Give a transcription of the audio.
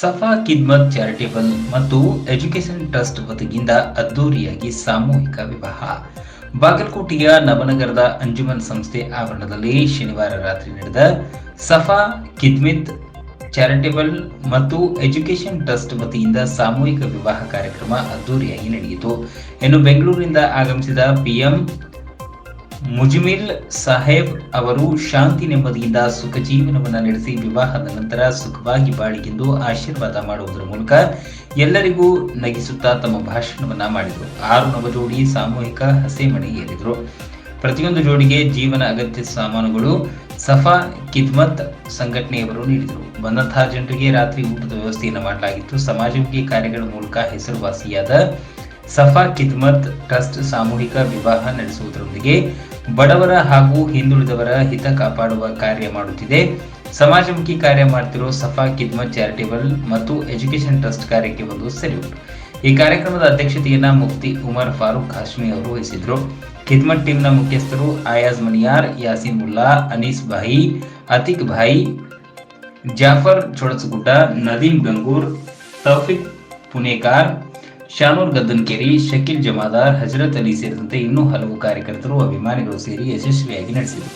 Safa Khidmat charitable ಮತ್ತು education trust ವತಿಯಿಂದ ಅದ್ದೂರಿಯಾಗಿ ಸಾಮೂಹಿಕ ವಿವಾಹ. ಬಾಗಲಕೋಟೆಯ ನವನಗರದ ಅಂಜುಮನ್ ಸಂಸ್ಥೆ ಆವರಣದಲ್ಲಿ ಶನಿವಾರ ರಾತ್ರಿ ನಡೆದ ಸಫಾ ಕಿದ್ಮಿತ್ ಚಾರಿಟೇಬಲ್ ಮತ್ತು ಎಜುಕೇಷನ್ ಟ್ರಸ್ಟ್ ವತಿಯಿಂದ ಸಾಮೂಹಿಕ ವಿವಾಹ ಕಾರ್ಯಕ್ರಮ ಅದ್ದೂರಿಯಾಗಿ ನಡೆಯಿತು. ಇನ್ನು ಬೆಂಗಳೂರಿನಿಂದ ಆಗಮಿಸಿದ ಪಿಎಂ ಮುಜ್ಮಿಲ್ ಸಾಹೇಬ್ ಅವರು ಶಾಂತಿ ನೆಮ್ಮದಿಯಿಂದ ಸುಖ ಜೀವನವನ್ನು ನಡೆಸಿ ವಿವಾಹದ ನಂತರ ಸುಖವಾಗಿ ಬಾಳಿಗೆಂದು ಆಶೀರ್ವಾದ ಮಾಡುವುದರ ಮೂಲಕ ಎಲ್ಲರಿಗೂ ನಗಿಸುತ್ತಾ ತಮ್ಮ ಭಾಷಣವನ್ನ ಮಾಡಿದರು. ಆರು ನವಜೋಡಿ ಸಾಮೂಹಿಕ ಹಸೆಮಣೆ ಏರಿದರು. ಪ್ರತಿಯೊಂದು ಜೋಡಿಗೆ ಜೀವನ ಅಗತ್ಯ ಸಾಮಾನುಗಳು ಸಫಾ ಕಿದ್ಮತ್ ಸಂಘಟನೆಯವರು ನೀಡಿದರು. ಬಂದಂತಹ ಜನರಿಗೆ ರಾತ್ರಿ ಊಟದ ವ್ಯವಸ್ಥೆಯನ್ನು ಮಾಡಲಾಗಿತ್ತು. ಸಮಾಜಮುಖಿ ಕಾರ್ಯಗಳ ಮೂಲಕ ಹೆಸರುವಾಸಿಯಾದ ಸಫಾ ಕಿದ್ಮತ್ ಟ್ರಸ್ಟ್ ಸಾಮೂಹಿಕ ವಿವಾಹ ನಡೆಸುವುದರೊಂದಿಗೆ ಬಡವರ ಹಾಗೂ ಹಿಂದುಳಿದವರ ಹಿತ ಕಾಪಾಡುವ ಕಾರ್ಯ ಮಾಡುತ್ತಿದೆ. ಸಮಾಜಮುಖಿ ಕಾರ್ಯ ಮಾಡ್ತಿರೋ ಸಫಾ ಕಿದ್ಮತ್ ಚಾರಿಟೇಬಲ್ ಮತ್ತು ಎಜುಕೇಷನ್ ಟ್ರಸ್ಟ್ ಕಾರ್ಯಕ್ಕೆ ಒಂದು ಸೆಲ್ಯೂಟ್. ಈ ಕಾರ್ಯಕ್ರಮದ ಅಧ್ಯಕ್ಷತೆಯನ್ನ ಮುಫ್ತಿ ಉಮರ್ ಫಾರೂಕ್ ಹಾಶ್ಮಿ ಅವರು ವಹಿಸಿದ್ರು. ಖಿದ್ಮತ್ ಟೀಮ್ನ ಮುಖ್ಯಸ್ಥರು ಆಯಾಜ್ ಮನಿಯಾರ್, ಯಾಸಿನ್ ಮುಲ್ಲಾ, ಅನೀಸ್ ಭಾಯಿ ಅತಿಕ್ ಭಾಯಿ, ಜಾಫರ್ ಚೊಡಸಗುಡ್ಡ, ನದೀಮ್ ಗಂಗೂರ್, ತೌಫಿಕ್ ಪುನೇಕಾರ್ ಶಾನೂರ್ ಗದ್ದನ್ಕೇರಿ ಶಕೀಲ್ ಜಮಾದಾರ್ ಹಜರತ್ ಅಲಿ ಸೇರಿದಂತೆ ಇನ್ನೂ ಹಲವು ಕಾರ್ಯಕರ್ತರು ಅಭಿಮಾನಿಗಳು ಸೇರಿ ಯಶಸ್ವಿಯಾಗಿ ನಡೆಸಿದರು.